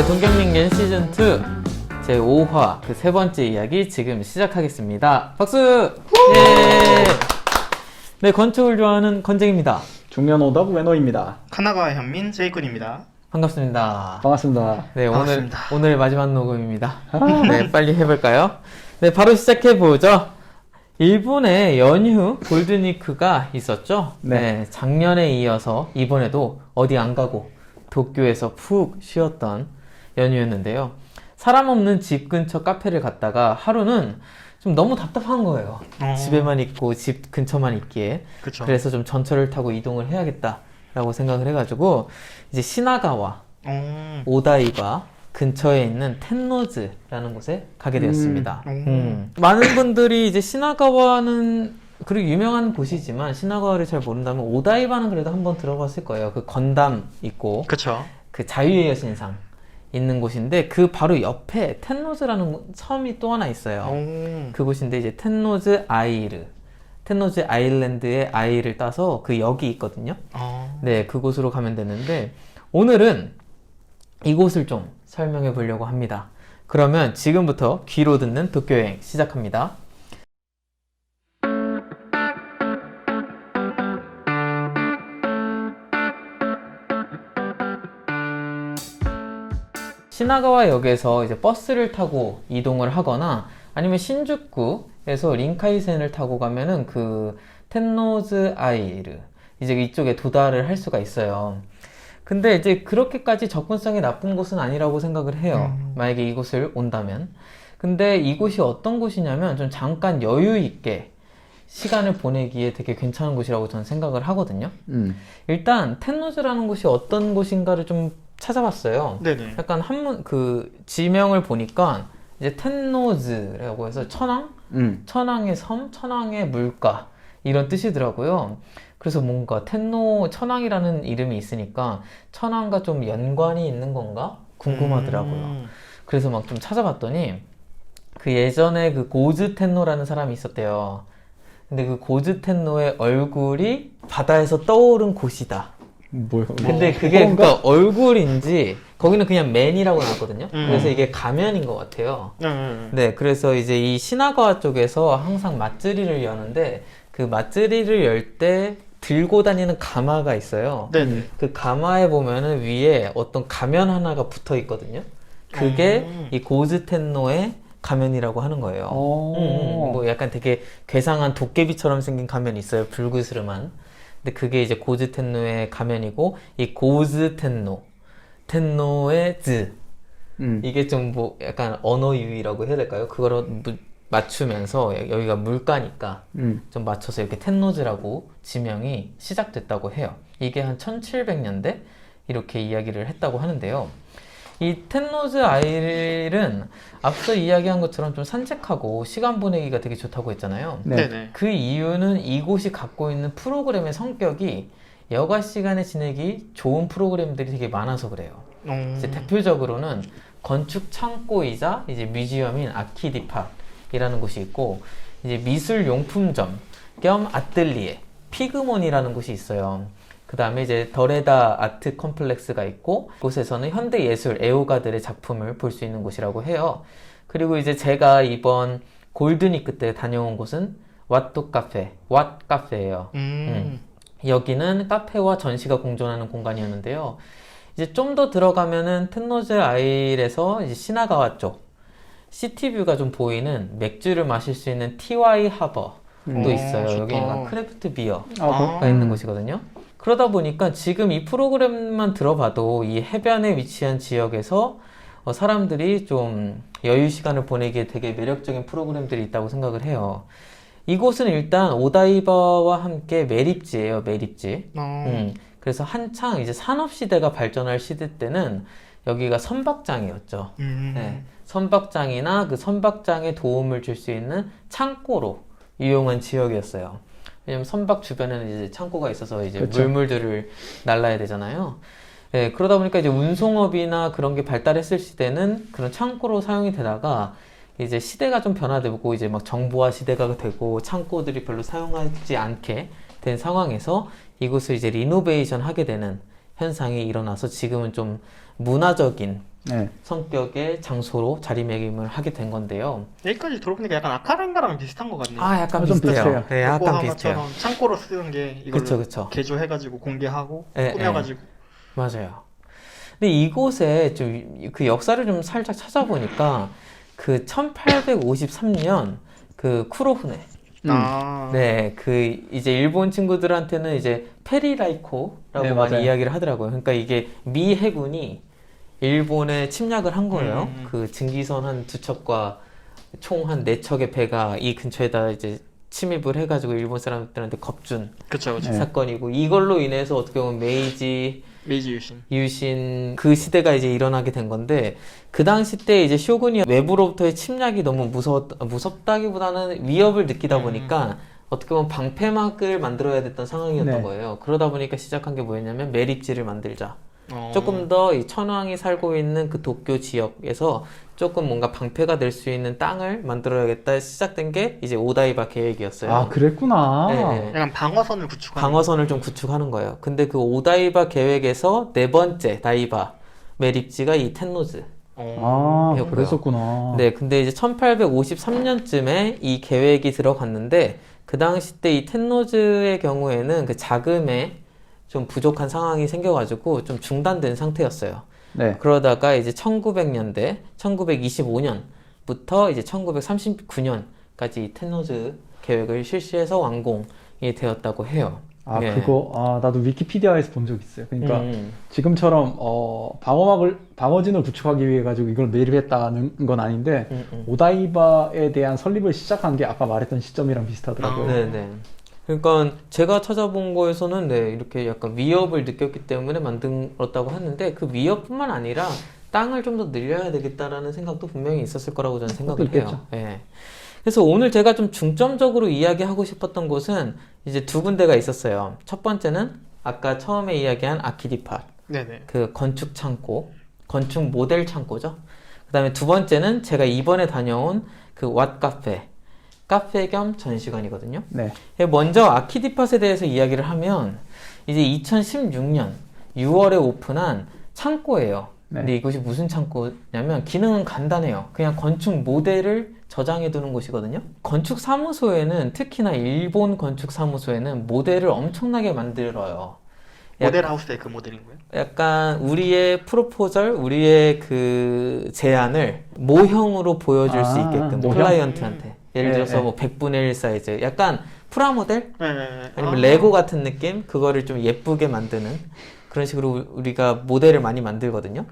동경민겐 시즌2 제 5화 그 세 번째 이야기 지금 시작하겠습니다. 박수! 예! 네, 건축을 좋아하는 건쟁입니다. 중년 오덕 외노입니다. 카나가와 현민 제이쿤입니다. 반갑습니다. 반갑습니다. 네, 오늘, 반갑습니다. 오늘 마지막 녹음입니다. 아. 네, 빨리 해볼까요? 네, 바로 시작해보죠. 일본의 연휴 골든위크가 있었죠? 네. 네. 작년에 이어서 이번에도 어디 안 가고 도쿄에서 푹 쉬었던 연휴였는데요. 사람 없는 집 근처 카페를 갔다가 하루는 좀 너무 답답한 거예요. 어. 집에만 있고 집 근처만 있기에. 그쵸. 그래서 좀 전철을 타고 이동을 해야겠다라고 생각을 해가지고 이제 시나가와 어. 오다이바 근처에 있는 텐노즈라는 곳에 가게 되었습니다. 음. 음. 많은 분들이 이제 시나가와는 그리고 유명한 곳이지만 시나가와를 잘 모른다면 오다이바는 그래도 한번 들어봤을 거예요. 그 건담 있고 그쵸. 그 자유의 여신상 있는 곳인데 그 바로 옆에 텐노즈라는 섬이 또 하나 있어요. 어. 그곳인데 이제 텐노즈 아이르 텐노즈 아일랜드의 아이를 따서 그 역이 있거든요. 어. 네, 그곳으로 가면 되는데 오늘은 이곳을 좀 설명해 보려고 합니다. 그러면 지금부터 귀로 듣는 도쿄 여행 시작합니다. 시나가와 역에서 이제 버스를 타고 이동을 하거나 아니면 신주쿠에서 린카이센을 타고 가면은 그 텐노즈 아이르 이제 이쪽에 도달을 할 수가 있어요. 근데 이제 그렇게까지 접근성이 나쁜 곳은 아니라고 생각을 해요. 음. 만약에 이곳을 온다면. 근데 이곳이 어떤 곳이냐면 좀 잠깐 여유 있게 시간을 보내기에 되게 괜찮은 곳이라고 저는 생각을 하거든요. 음. 일단 텐노즈라는 곳이 어떤 곳인가를 좀 찾아봤어요. 네네. 약간 한문 그 지명을 보니까 이제 텐노즈라고 해서 천왕, 음. 천왕의 섬, 천왕의 물가 이런 뜻이더라고요. 그래서 뭔가 텐노 천왕이라는 이름이 있으니까 천왕과 좀 연관이 있는 건가 궁금하더라고요. 음. 그래서 막 좀 찾아봤더니 그 예전에 그 고즈 텐노라는 사람이 있었대요. 근데 그 고즈 텐노의 얼굴이 바다에서 떠오른 곳이다. 뭐야? 근데 그게 그러니까 얼굴인지 거기는 그냥 맨이라고 나왔거든요. 음. 그래서 이게 가면인 것 같아요. 음. 네, 그래서 이제 이 시나가와 쪽에서 항상 맛들이를 여는데 그 맛들이를 열 때 들고 다니는 가마가 있어요. 네네. 그 가마에 보면은 위에 어떤 가면 하나가 붙어 있거든요. 그게 음. 이 고즈텐노의 가면이라고 하는 거예요. 어. 음, 음, 뭐 약간 되게 괴상한 도깨비처럼 생긴 가면이 있어요. 불그스름한. 근데 그게 이제 고즈 텐노의 가면이고 이 고즈 텐노, 텐노의 즈 음. 이게 좀 뭐 약간 언어 유희라고 해야 될까요? 그거를 무- 맞추면서 여- 여기가 물가니까 음. 좀 맞춰서 이렇게 텐노즈라고 지명이 시작됐다고 해요. 이게 한 1700년대 이렇게 이야기를 했다고 하는데요. 이 텐노즈 아일은 앞서 이야기한 것처럼 좀 산책하고 시간 보내기가 되게 좋다고 했잖아요. 네. 그 이유는 이곳이 갖고 있는 프로그램의 성격이 여가 시간에 지내기 좋은 프로그램들이 되게 많아서 그래요. 어. 이제 대표적으로는 건축 창고이자 이제 뮤지엄인 아키디팍이라는 곳이 있고 이제 미술 용품점 겸 아뜰리에 피그몬이라는 곳이 있어요. 그 다음에 이제 더레다 아트 컴플렉스가 있고 이곳에서는 현대 예술 애호가들의 작품을 볼 수 있는 곳이라고 해요. 그리고 이제 제가 이번 골드니크 때 다녀온 곳은 왓도 카페, 왓 카페예요. 음. 여기는 카페와 전시가 공존하는 공간이었는데요. 이제 좀 더 들어가면은 텐노즈 아일에서 이제 시나가와 쪽 시티뷰가 좀 보이는 맥주를 마실 수 있는 TY 하버도 음. 있어요. 좋다. 여기 약간 크래프트 비어가 아, 아. 있는 곳이거든요. 그러다 보니까 지금 이 프로그램만 들어봐도 이 해변에 위치한 지역에서 어, 사람들이 좀 여유 시간을 보내기에 되게 매력적인 프로그램들이 있다고 생각을 해요. 이곳은 일단 오다이바와 함께 매립지예요, 매립지. 어. 음, 그래서 한창 이제 산업 시대가 발전할 시대 때는 여기가 선박장이었죠. 음. 네, 선박장이나 그 선박장에 도움을 줄 수 있는 창고로 이용한 지역이었어요. 왜냐면 선박 주변에는 이제 창고가 있어서 이제 그쵸. 물물들을 날라야 되잖아요. 네, 그러다 보니까 이제 운송업이나 그런 게 발달했을 시대는 그런 창고로 사용이 되다가 이제 시대가 좀 변화되고 이제 막 정보화 시대가 되고 창고들이 별로 사용하지 않게 된 상황에서 이곳을 이제 리노베이션 하게 되는 현상이 일어나서 지금은 좀 문화적인 네. 성격의 장소로 자리매김을 하게 된 건데요. 여기까지 들어보니까 약간 아카란가랑 비슷한 것 같네요. 아, 약간 어, 좀 비슷해요. 비슷해요. 네, 약간 비슷해요. 창고로 쓰는 게 이걸 그쵸, 그쵸. 개조해가지고 공개하고 예, 꾸며가지고 맞아요. 근데 이곳에 좀 그 역사를 좀 살짝 찾아보니까 그 1853년 그 쿠로후네 음. 아 네, 그 이제 일본 친구들한테는 이제 페리라이코라고 네, 많이 맞아요. 이야기를 하더라고요. 그러니까 이게 미 해군이 일본에 침략을 한 거예요. 음. 그 증기선 한 두 척과 총 한 네 척의 배가 이 근처에다 이제 침입을 해가지고 일본 사람들한테 겁준 그쵸 그쵸 네. 사건이고 이걸로 인해서 어떻게 보면 메이지 메이지 유신 유신 그 시대가 이제 일어나게 된 건데 그 당시 때 이제 쇼군이 외부로부터의 침략이 너무 무서웠 무섭다기보다는 위협을 느끼다 음. 보니까 어떻게 보면 방패막을 만들어야 됐던 상황이었던 네. 거예요. 그러다 보니까 시작한 게 뭐였냐면 매립지를 만들자. 어. 조금 더 이 천황이 살고 있는 그 도쿄 지역에서 조금 뭔가 방패가 될 수 있는 땅을 만들어야겠다 시작된 게 이제 오다이바 계획이었어요. 아, 그랬구나. 네, 네. 약간 방어선을 구축하는 방어선을 좀 구축하는 거예요. 근데 그 오다이바 계획에서 네 번째 다이바 매립지가 이 텐노즈. 어. 아, 배웠고요. 그랬었구나. 네, 근데 이제 1853년쯤에 이 계획이 들어갔는데 그 당시 때 이 텐노즈의 경우에는 그 자금에 좀 부족한 상황이 생겨가지고 좀 중단된 상태였어요. 네. 그러다가 이제 1900년대, 1925년부터 이제 1939년까지 이 텐노즈 계획을 실시해서 완공이 되었다고 해요. 아, 예. 그거, 아, 나도 위키피디아에서 본 적 있어요. 그러니까 음, 지금처럼, 어, 방어막을, 방어진을 구축하기 위해 가지고 이걸 매립했다는 건 아닌데, 음, 음. 오다이바에 대한 설립을 시작한 게 아까 말했던 시점이랑 비슷하더라고요. 아. 네네. 그러니까 제가 찾아본 거에서는 네, 이렇게 약간 위협을 느꼈기 때문에 만들었다고 하는데 그 위협뿐만 아니라 땅을 좀 더 늘려야 되겠다라는 생각도 분명히 있었을 거라고 저는 생각을 해요. 예. 그래서 오늘 제가 좀 중점적으로 이야기하고 싶었던 곳은 이제 두 군데가 있었어요. 첫 번째는 아까 처음에 이야기한 아키디팟, 네네 그 건축 창고, 건축 모델 창고죠. 그 다음에 두 번째는 제가 이번에 다녀온 그 왓 카페, 카페 겸 전시관이거든요. 네. 예, 먼저 아키디팟에 대해서 이야기를 하면 이제 2016년 6월에 오픈한 창고예요. 네. 근데 이곳이 무슨 창고냐면 기능은 간단해요. 그냥 건축 모델을 저장해 두는 곳이거든요. 건축 사무소에는 특히나 일본 건축 사무소에는 모델을 엄청나게 만들어요. 모델 하우스의 그 모델인 거예요? 약간 우리의 프로포절, 우리의 그 제안을 모형으로 보여줄 수 아, 있게끔 모형? 클라이언트한테 예를 네, 들어서 네. 뭐 100분의 1 사이즈 약간 프라모델 네네네 아니면 아. 레고 같은 느낌 그거를 좀 예쁘게 만드는 그런 식으로 우- 우리가 모델을 많이 만들거든요.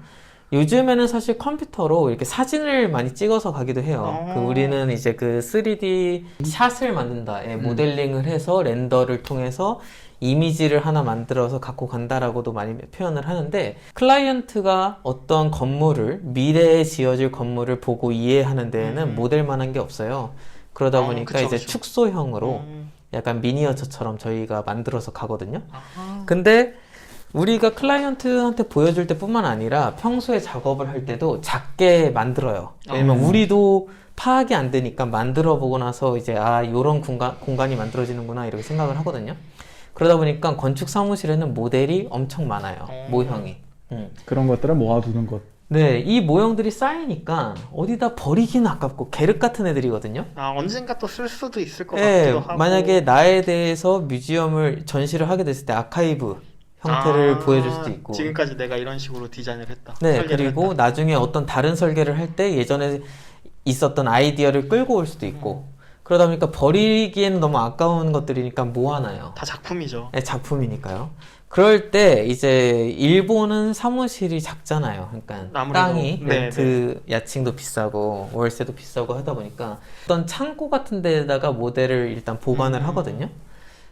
요즘에는 사실 컴퓨터로 이렇게 사진을 많이 찍어서 가기도 해요. 어. 그 우리는 이제 그 3D 샷을 만든다. 예, 음. 모델링을 해서 렌더를 통해서 이미지를 하나 만들어서 갖고 간다라고도 많이 표현을 하는데 클라이언트가 어떤 건물을 미래에 지어질 건물을 보고 이해하는 데에는 음. 모델만한 게 없어요. 그러다 어, 보니까 그쵸, 이제 그쵸. 축소형으로 음. 약간 미니어처처럼 저희가 만들어서 가거든요. 아하. 근데 우리가 클라이언트한테 보여줄 때뿐만 아니라 평소에 작업을 할 때도 작게 만들어요. 왜냐면 어. 우리도 파악이 안 되니까 만들어 보고 나서 이제 아 요런 공간 공간이 만들어지는구나 이렇게 생각을 하거든요. 그러다 보니까 건축 사무실에는 모델이 엄청 많아요. 어. 모형이. 음. 그런 것들을 모아두는 것. 네, 이 모형들이 쌓이니까 어디다 버리기는 아깝고 계륵 같은 애들이거든요. 아 언젠가 또 쓸 수도 있을 것 예, 같기도 하고 만약에 나에 대해서 뮤지엄을 전시를 하게 됐을 때 아카이브 형태를 아, 보여줄 수도 있고. 지금까지 내가 이런 식으로 디자인을 했다 네, 설계를 그리고 했다. 나중에 어떤 다른 설계를 할 때 예전에 있었던 아이디어를 끌고 올 수도 있고. 그러다 보니까 버리기에는 너무 아까운 것들이니까 모아놔요. 다 작품이죠 네, 작품이니까요. 그럴 때 이제 일본은 사무실이 작잖아요. 그러니까 아무래도, 땅이 네, 렌트 야칭도 비싸고 월세도 비싸고 하다 보니까 어떤 창고 같은 데다가 모델을 일단 보관을 음. 하거든요.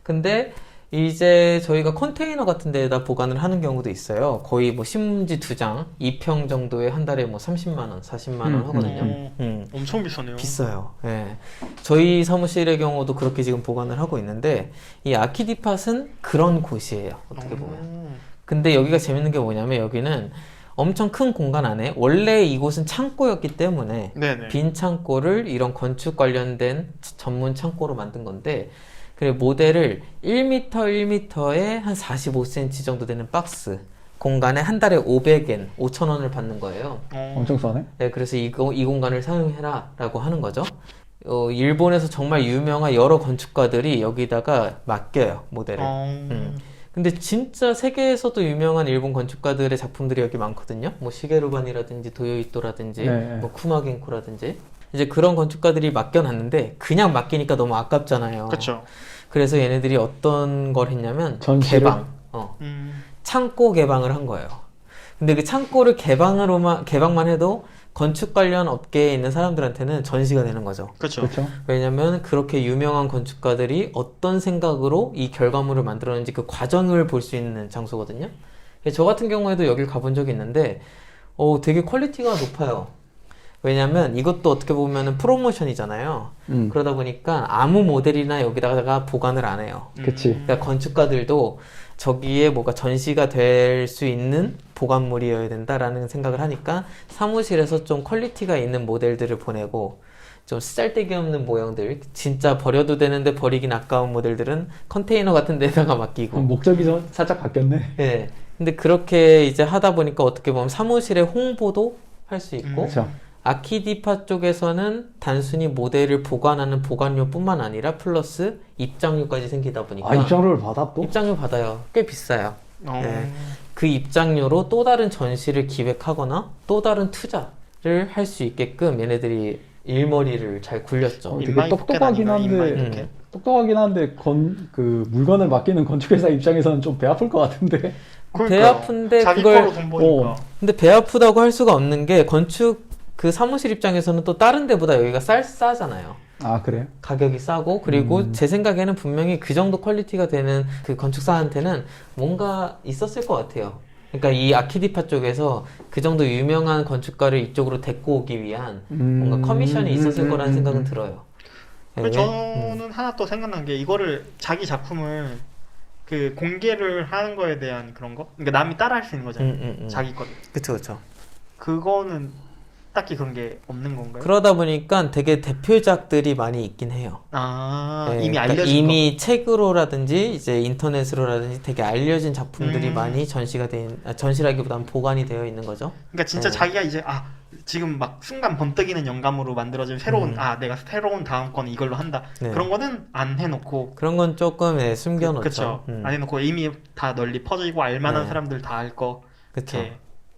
근데 이제 저희가 컨테이너 같은 데에다 보관을 하는 경우도 있어요. 거의 뭐 신문지 두 장, 2평 정도에 한 달에 뭐 30만 원, 40만 원 음, 하거든요. 음. 음. 엄청 비싸네요 비싸요. 예. 저희 사무실의 경우도 그렇게 지금 보관을 하고 있는데 이 아키디팟은 그런 곳이에요. 어떻게 보면. 음. 근데 여기가 재밌는 게 뭐냐면 여기는 엄청 큰 공간 안에 원래 이곳은 창고였기 때문에 네네 빈 창고를 이런 건축 관련된 전문 창고로 만든 건데 그리고 모델을 1m 1m에 한 45cm 정도 되는 박스 공간에 한 달에 500엔, 5천 원을 받는 거예요. 어. 엄청 싸네. 네, 그래서 이, 공- 이 공간을 사용해라 라고 하는 거죠. 어, 일본에서 정말 유명한 여러 건축가들이 여기다가 맡겨요 모델을. 어. 음. 근데 진짜 세계에서도 유명한 일본 건축가들의 작품들이 여기 많거든요. 뭐 시게루반이라든지 도요이토라든지 네. 뭐 쿠마겐코라든지 이제 그런 건축가들이 맡겨놨는데 그냥 맡기니까 너무 아깝잖아요. 그렇죠. 그래서 얘네들이 어떤 걸 했냐면 전시를? 개방, 어, 음. 창고 개방을 한 거예요. 근데 그 창고를 개방으로만 개방만 해도 건축 관련 업계에 있는 사람들한테는 전시가 되는 거죠. 그렇죠. 왜냐면 그렇게 유명한 건축가들이 어떤 생각으로 이 결과물을 만들었는지 그 과정을 볼 수 있는 장소거든요. 저 같은 경우에도 여길 가본 적이 있는데, 어, 되게 퀄리티가 높아요. 왜냐면 이것도 어떻게 보면은 프로모션이잖아요. 음. 그러다 보니까 아무 모델이나 여기다가 보관을 안 해요. 그치. 음. 그러니까 건축가들도 저기에 뭐가 전시가 될 수 있는 보관물이어야 된다라는 생각을 하니까 사무실에서 좀 퀄리티가 있는 모델들을 보내고 좀 쓰잘데기 없는 모형들 진짜 버려도 되는데 버리긴 아까운 모델들은 컨테이너 같은 데다가 맡기고 그럼 목적이 좀 살짝 바뀌었네. 예 근데 그렇게 이제 하다 보니까 어떻게 보면 사무실의 홍보도 할 수 있고 음. 그렇죠. 아키디파 쪽에서는 단순히 모델을 보관하는 보관료뿐만 아니라 플러스 입장료까지 생기다 보니까 아 입장료를 받아 또? 입장료 받아요. 꽤 비싸요. 어. 네. 그 입장료로 또 다른 전시를 기획하거나 또 다른 투자를 할 수 있게끔 얘네들이 일머리를 잘 굴렸죠. 어, 되게 똑똑하긴 한데? 음. 똑똑하긴 한데 건 그 물건을 맡기는 건축회사 입장에서는 좀 배 아플 것 같은데. 배 그러니까요. 아픈데 자기 그걸- 거로 돈 버니까. 어. 근데 배 아프다고 할 수가 없는 게 건축 그 사무실 입장에서는 또 다른 데보다 여기가 쌀 싸잖아요. 아 그래요? 가격이 싸고 그리고 음. 제 생각에는 분명히 그 정도 퀄리티가 되는 그 건축사한테는 뭔가 있었을 것 같아요. 그러니까 이 아키디파 쪽에서 그 정도 유명한 건축가를 이쪽으로 데리고 오기 위한 뭔가 음, 커미션이 있었을 음, 거라는 음, 생각은 음. 들어요. 그리고 네. 저는 하나 또 생각난 게 이거를 자기 작품을 그 공개를 하는 거에 대한 그런 거? 그러니까 남이 따라할 수 있는 거잖아요. 음, 음, 음. 자기 거. 그쵸 그쵸. 그거는 딱히 그런 게 없는 건가요? 그러다 보니까 되게 대표작들이 많이 있긴 해요. 아 네, 이미 그러니까 알려진 이미 책으로라든지 이제 인터넷으로라든지 되게 알려진 작품들이 음. 많이 전시가 된 아, 전시라기보다는 보관이 되어 있는 거죠. 거. 그러니까 진짜 네. 자기가 이제 아 지금 막 순간 번뜩이는 영감으로 만들어진 새로운 음. 아 내가 새로운 다음 건 이걸로 한다. 네. 그런 거는 안 해놓고 그런 건 조금 네, 숨겨놓죠. 그쵸 음. 안 해놓고 이미 다 널리 퍼지고 알만한 네. 사람들 다 알 거 그쵸. 이렇게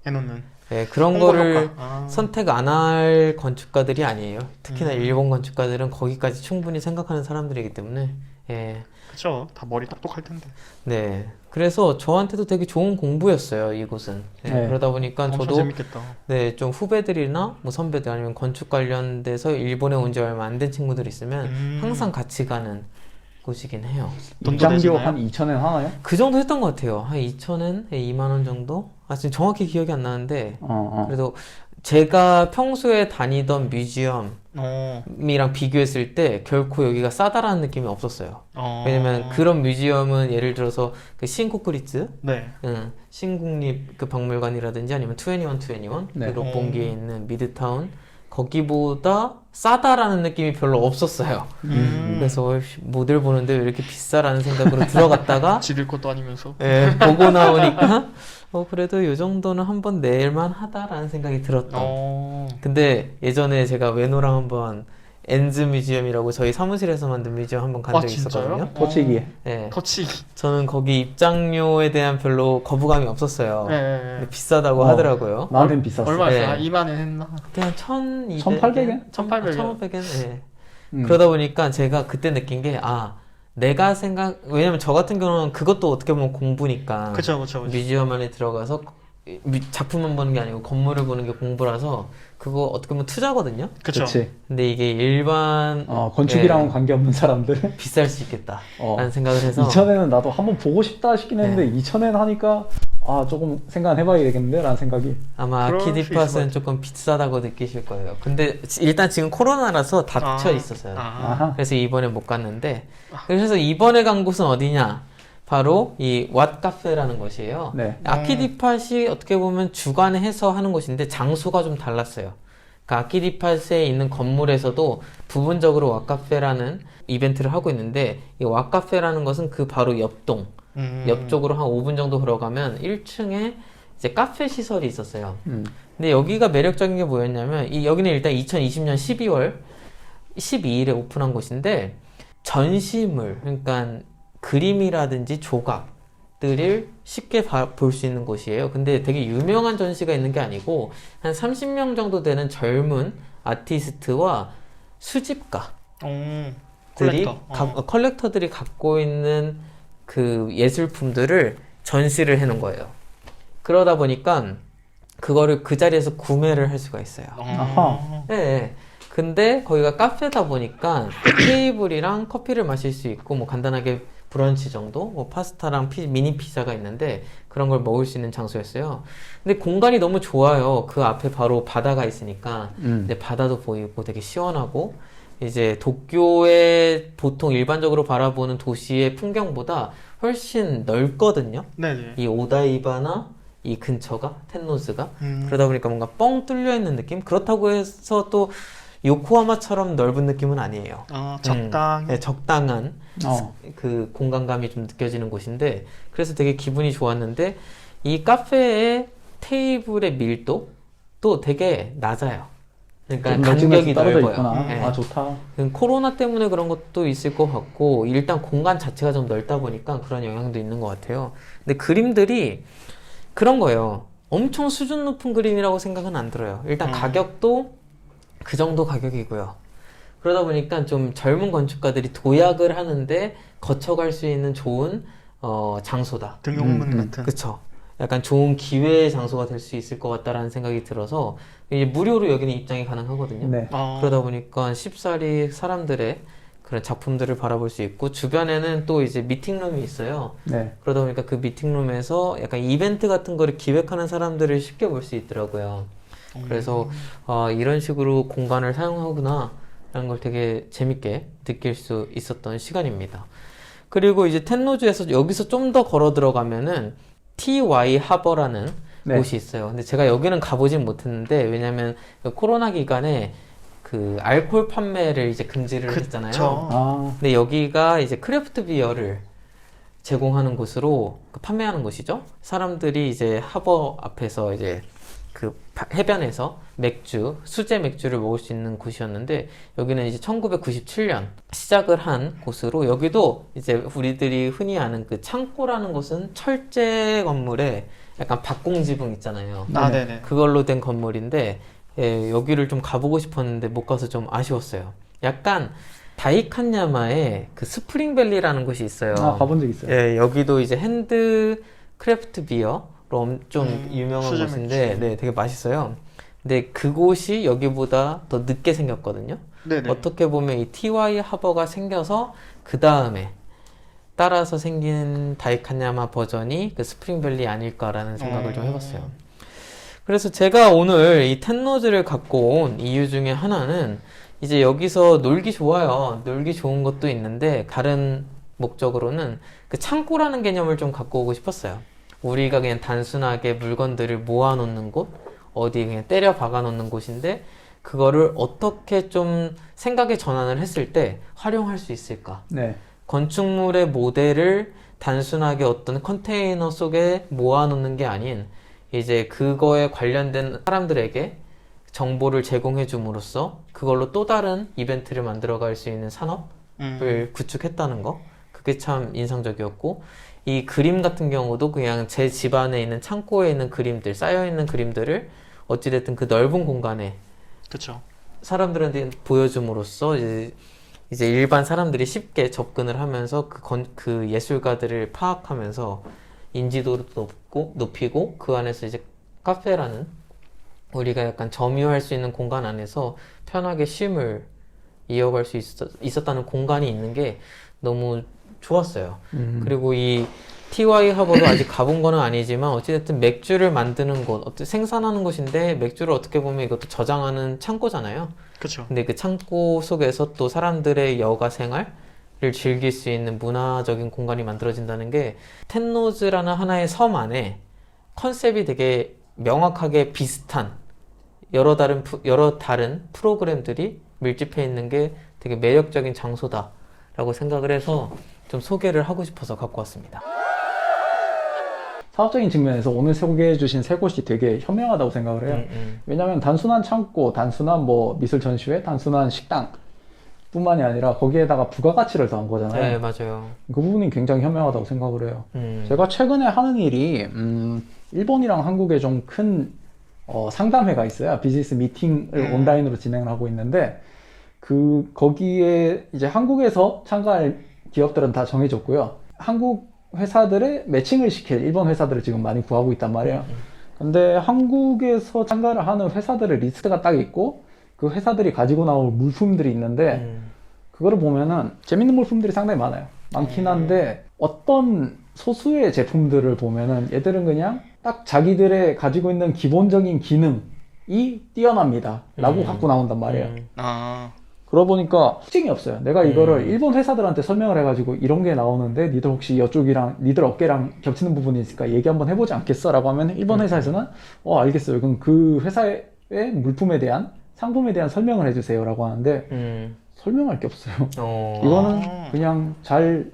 해놓는 네, 그런 거를. 아. 선택 안 할 건축가들이 아니에요. 특히나 음. 일본 건축가들은 거기까지 충분히 생각하는 사람들이기 때문에 예. 그쵸 다 머리 똑똑할 텐데 네. 그래서 저한테도 되게 좋은 공부였어요, 이곳은. 네, 네. 그러다 보니까 엄청 저도 재밌겠다. 네, 좀 후배들이나 뭐 선배들 아니면 건축 관련돼서 일본에 온 지 얼마 안 된 친구들 있으면 음. 항상 같이 가는 곳이긴 해요. 돈도 입장료 내시나요? 한 2천엔 하나요? 그 정도 했던 것 같아요. 한 2,000엔, 2만 원 정도? 아, 지금 정확히 기억이 안 나는데 어 어. 그래도 제가 평소에 다니던 뮤지엄이랑 어, 비교했을 때 결코 여기가 싸다라는 느낌이 없었어요. 어. 왜냐면 그런 뮤지엄은 예를 들어서 그 신코쿠리츠, 네. 응, 신국립 그 박물관이라든지 아니면 21, 21, 네. 그 록봉기에 있는 미드타운 거기보다 싸다라는 느낌이 별로 없었어요. 음. 그래서 씨, 모델 보는데 왜 이렇게 비싸라는 생각으로 들어갔다가 지들 것도 아니면서 예, 보고 나오니까 어 그래도 이 정도는 한번 낼만 하다라는 생각이 들었던. 어. 근데 예전에 제가 외노랑 한번 엔즈 뮤지엄이라고 저희 사무실에서 만든 뮤지엄 한번 간 아, 적이 진짜요? 있었거든요. 터치기에. 예. 터치기. 저는 거기 입장료에 대한 별로 거부감이 없었어요. 네, 네, 네. 근데 비싸다고 어. 하더라고요. 나한텐 비쌌어. 얼마였어요? 네. 한 2만 원 했나? 그때 한 1,200엔? 1800엔? 1800엔. 1,500엔? 예. 음. 그러다 보니까 제가 그때 느낀 게, 아, 내가 생각, 왜냐면 저 같은 경우는 그것도 어떻게 보면 공부니까. 그쵸, 그쵸, 그쵸. 뮤지엄 안에 들어가서 미- 작품만 보는 게 아니고 건물을 보는 게 공부라서 그거 어떻게 보면 투자거든요. 그쵸. 그치. 근데 이게 일반 어 건축이랑은 네, 관계없는 사람들. 비쌀 수 있겠다. 어. 라는 생각을 해서 2천엔은 나도 한번 보고 싶다 싶긴 했는데 네. 2천엔 하니까 아 조금 생각 해봐야 되겠는데 라는 생각이 아마 같아요. 조금 비싸다고 느끼실 거예요. 근데 일단 지금 코로나라서 닫혀 아, 있었어요. 아. 아하 그래서 이번에 못 갔는데 그래서 이번에 간 곳은 어디냐? 바로 이 왓카페라는 곳이에요. 네. 아키디팟이 어떻게 보면 주관해서 하는 곳인데 장소가 좀 달랐어요. 그 아키디팟에 있는 건물에서도 부분적으로 왓카페라는 이벤트를 하고 있는데 이 왓카페라는 것은 그 바로 옆동 음. 옆쪽으로 한 5분 정도 걸어가면 1층에 이제 카페 시설이 있었어요. 음. 근데 여기가 매력적인 게 뭐였냐면 이 여기는 일단 2020년 12월 12일에 오픈한 곳인데 전시물 그러니까 그림이라든지 조각들을 쉽게 볼 수 있는 곳이에요. 근데 되게 유명한 전시가 있는 게 아니고 한 30명 정도 되는 젊은 아티스트와 수집가 오, 들이 콜렉터. 어. 가- 어, 컬렉터들이 갖고 있는 그 예술품들을 전시를 해놓은 거예요. 그러다 보니까 그거를 그 자리에서 구매를 할 수가 있어요. 어. 아하. 네. 근데 거기가 카페다 보니까 테이블이랑 커피를 마실 수 있고 뭐 간단하게 브런치 정도, 뭐 파스타랑 피- 미니 피자가 있는데 그런 걸 먹을 수 있는 장소였어요. 근데 공간이 너무 좋아요. 그 앞에 바로 바다가 있으니까 음. 근데 바다도 보이고 되게 시원하고 이제 도쿄의 보통 일반적으로 바라보는 도시의 풍경보다 훨씬 넓거든요. 네네. 이 오다이바나 이 근처가 텐노즈가 음. 그러다 보니까 뭔가 뻥 뚫려 있는 느낌. 그렇다고 해서 또 요코하마처럼 넓은 느낌은 아니에요. 어, 적당. 네, 적당한 어. 그 공간감이 좀 느껴지는 곳인데 그래서 되게 기분이 좋았는데 이 카페의 테이블의 밀도도 되게 낮아요. 그러니까 좀 간격이 넓어요. 네. 아 좋다. 그 코로나 때문에 그런 것도 있을 것 같고 일단 공간 자체가 좀 넓다 보니까 그런 영향도 있는 것 같아요. 근데 그림들이 그런 거예요. 엄청 수준 높은 그림이라고 생각은 안 들어요. 일단 음. 가격도 그 정도 가격이고요. 그러다 보니까 좀 젊은 건축가들이 도약을 하는데 거쳐갈 수 있는 좋은 어, 장소다. 등용문 음, 음. 같은. 그쵸. 약간 좋은 기회의 장소가 될 수 있을 것 같다라는 생각이 들어서 이제 무료로 여기는 입장이 가능하거든요. 네. 어. 그러다 보니까 쉽사리 사람들의 그런 작품들을 바라볼 수 있고 주변에는 또 이제 미팅룸이 있어요. 네. 그러다 보니까 그 미팅룸에서 약간 이벤트 같은 거를 기획하는 사람들을 쉽게 볼 수 있더라고요. 음. 그래서 아, 이런 식으로 공간을 사용하구나 라는 걸 되게 재밌게 느낄 수 있었던 시간입니다. 그리고 이제 텐노즈에서 여기서 좀 더 걸어 들어가면은 TY 하버라는 네. 곳이 있어요. 근데 제가 여기는 가보진 못했는데 왜냐면 그 코로나 기간에 그 알코올 판매를 이제 금지를 했잖아요. 그쵸. 아. 근데 여기가 이제 크래프트 비어를 제공하는 곳으로 그 판매하는 곳이죠. 사람들이 이제 하버 앞에서 이제 해변에서 맥주, 수제 맥주를 먹을 수 있는 곳이었는데 여기는 이제 1997년 시작을 한 곳으로 여기도 이제 우리들이 흔히 아는 그 창고라는 곳은 철제 건물에 약간 박공 지붕 있잖아요. 아, 네. 네네. 그걸로 된 건물인데 예, 여기를 좀 가보고 싶었는데 못 가서 좀 아쉬웠어요. 약간 다이칸야마에 그 스프링밸리라는 곳이 있어요. 아 가본 적 있어요. 예, 여기도 이제 핸드 크래프트 비어로 엄- 좀 음, 유명한 곳인데. 네, 되게 맛있어요. 근데 그곳이 여기보다 더 늦게 생겼거든요. 네네. 어떻게 보면 이 TY 하버가 생겨서 그 다음에 따라서 생긴 다이칸야마 버전이 그 스프링밸리 아닐까라는 생각을 좀 어. 해봤어요. 그래서 제가 오늘 이 텐노즈를 갖고 온 이유 중에 하나는 이제 여기서 놀기 좋아요. 놀기 좋은 것도 있는데 다른 목적으로는 그 창고라는 개념을 좀 갖고 오고 싶었어요. 우리가 그냥 단순하게 물건들을 모아놓는 곳, 어디 그냥 때려 박아 놓는 곳인데 그거를 어떻게 좀 생각의 전환을 했을 때 활용할 수 있을까? 네. 건축물의 모델을 단순하게 어떤 컨테이너 속에 모아놓는 게 아닌 이제 그거에 관련된 사람들에게 정보를 제공해 줌으로써 그걸로 또 다른 이벤트를 만들어 갈 수 있는 산업을 음. 구축했다는 거 그게 참 인상적이었고 이 그림 같은 경우도 그냥 제 집 안에 있는 창고에 있는 그림들 쌓여 있는 그림들을 어찌됐든 그 넓은 공간에 그쵸. 사람들한테 보여줌으로써 이제, 이제 일반 사람들이 쉽게 접근을 하면서 그, 건, 그 예술가들을 파악하면서 인지도도 높고 높이고 그 안에서 이제 카페라는 우리가 약간 점유할 수 있는 공간 안에서 편하게 쉼을 이어갈 수 있었, 있었다는 공간이 있는 게 너무 좋았어요. 음. 그리고 이 TY 하버도 아직 가본 거는 아니지만 어찌됐든 맥주를 만드는 곳, 어떻게 생산하는 곳인데 맥주를 어떻게 보면 이것도 저장하는 창고잖아요. 그쵸. 근데 그 창고 속에서 또 사람들의 여가 생활을 즐길 수 있는 문화적인 공간이 만들어진다는 게 텐노즈라는 하나의 섬 안에 컨셉이 되게 명확하게 비슷한 여러 다른 프- 여러 다른 프로그램들이 밀집해 있는 게 되게 매력적인 장소다라고 생각을 해서 좀 소개를 하고 싶어서 갖고 왔습니다. 사업적인 측면에서 오늘 소개해 주신 세 곳이 되게 현명하다고 생각을 해요. 음, 음. 왜냐하면 단순한 창고, 단순한 뭐 미술 전시회, 단순한 식당 뿐만이 아니라 거기에다가 부가가치를 더한 거잖아요. 네, 맞아요. 그 부분이 굉장히 현명하다고 생각을 해요. 음. 제가 최근에 하는 일이 음, 일본이랑 한국에 좀큰 어, 상담회가 있어요. 비즈니스 미팅을 음. 온라인으로 진행을 하고 있는데 그 거기에 이제 한국에서 참가할 기업들은 다 정해졌고요. 한국 회사들의 매칭을 시킬 일본 회사들을 지금 많이 구하고 있단 말이에요. 근데 한국에서 참가를 하는 회사들의 리스트가 딱 있고 그 회사들이 가지고 나올 물품들이 있는데 음. 그거를 보면은 재밌는 물품들이 상당히 많아요. 많긴 한데 어떤 소수의 제품들을 보면은 얘들은 그냥 딱 자기들의 가지고 있는 기본적인 기능이 뛰어납니다. 라고 음. 갖고 나온단 말이에요. 음. 아, 그러다 보니까 특징이 없어요. 내가 이거를 음. 일본 회사들한테 설명을 해가지고 이런 게 나오는데 니들 혹시 이쪽이랑 니들 어깨랑 겹치는 부분이 있으니까 얘기 한번 해보지 않겠어? 라고 하면 일본 음. 회사에서는 어 알겠어요. 그럼 그 회사의 물품에 대한 상품에 대한 설명을 해주세요. 라고 하는데 음. 설명할 게 없어요. 어. 이거는 아. 그냥 잘,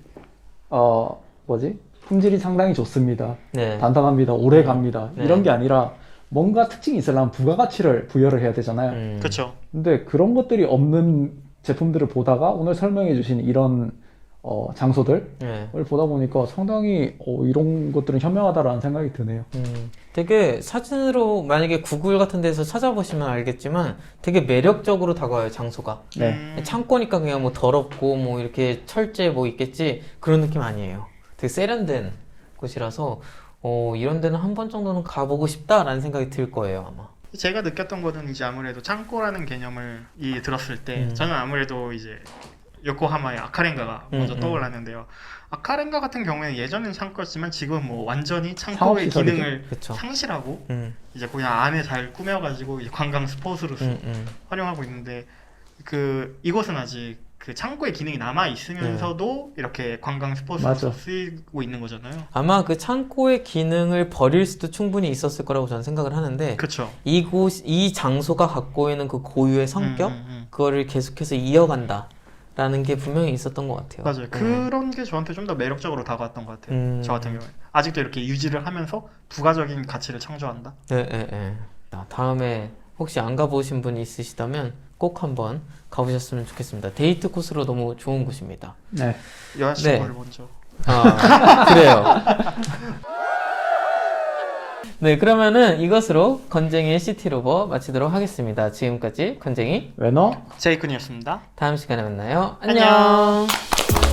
어, 뭐지? 품질이 상당히 좋습니다. 네. 단단합니다. 오래 갑니다. 네. 이런 게 아니라 뭔가 특징이 있으려면 부가가치를 부여를 해야 되잖아요. 음. 그쵸. 근데 그런 것들이 없는 제품들을 보다가 오늘 설명해 주신 이런 어, 장소들을 네. 보다 보니까 상당히 어, 이런 것들은 현명하다라는 생각이 드네요. 음, 되게 사진으로 만약에 구글 같은 데서 찾아보시면 알겠지만 되게 매력적으로 다가와요, 장소가. 네. 음, 창고니까 그냥 뭐 더럽고 뭐 이렇게 철제 뭐 있겠지 그런 느낌 아니에요. 되게 세련된 곳이라서 어, 이런 데는 한 번 정도는 가보고 싶다라는 생각이 들 거예요, 아마. 제가 느꼈던 거는 이제 아무래도 창고라는 개념을 이 들었을 때 음. 저는 아무래도 이제 요코하마의 아카렌가가 먼저 음, 음. 떠올랐는데요. 아카렌가 같은 경우에는 예전엔 창고였지만 지금 뭐 완전히 창고의. 기능을 그쵸. 상실하고 음, 이제 그냥 안에 잘 꾸며가지고 이제 관광 스포츠로 쓰- 음, 음. 활용하고 있는데 그 이곳은 아직 그 창고의 기능이 남아 있으면서도 이렇게 관광 스포츠로 맞아. 쓰이고 있는 거잖아요. 아마 그 창고의 기능을 버릴 수도 충분히 있었을 거라고 저는 생각을 하는데 그렇죠. 이곳 이 장소가 갖고 있는 그 고유의 성격 음, 음, 음. 그거를 계속해서 이어간다라는 게 분명히 있었던 것 같아요. 맞아요. 네. 그런 게 저한테 좀 더 매력적으로 다가왔던 것 같아요. 음. 저 같은 경우에 아직도 이렇게 유지를 하면서 부가적인 가치를 창조한다. 네, 네, 네. 자, 다음에 혹시 안 가보신 분이 있으시다면 꼭 한번 가보셨으면 좋겠습니다. 데이트 코스로 너무 좋은 곳입니다. 네. 여자친구를 먼저. 아, 그래요. 네, 그러면은 이것으로 건쟁이의 시티로버 마치도록 하겠습니다. 지금까지 건쟁이 외너 제이큰이었습니다. 다음 시간에 만나요. 안녕. 안녕.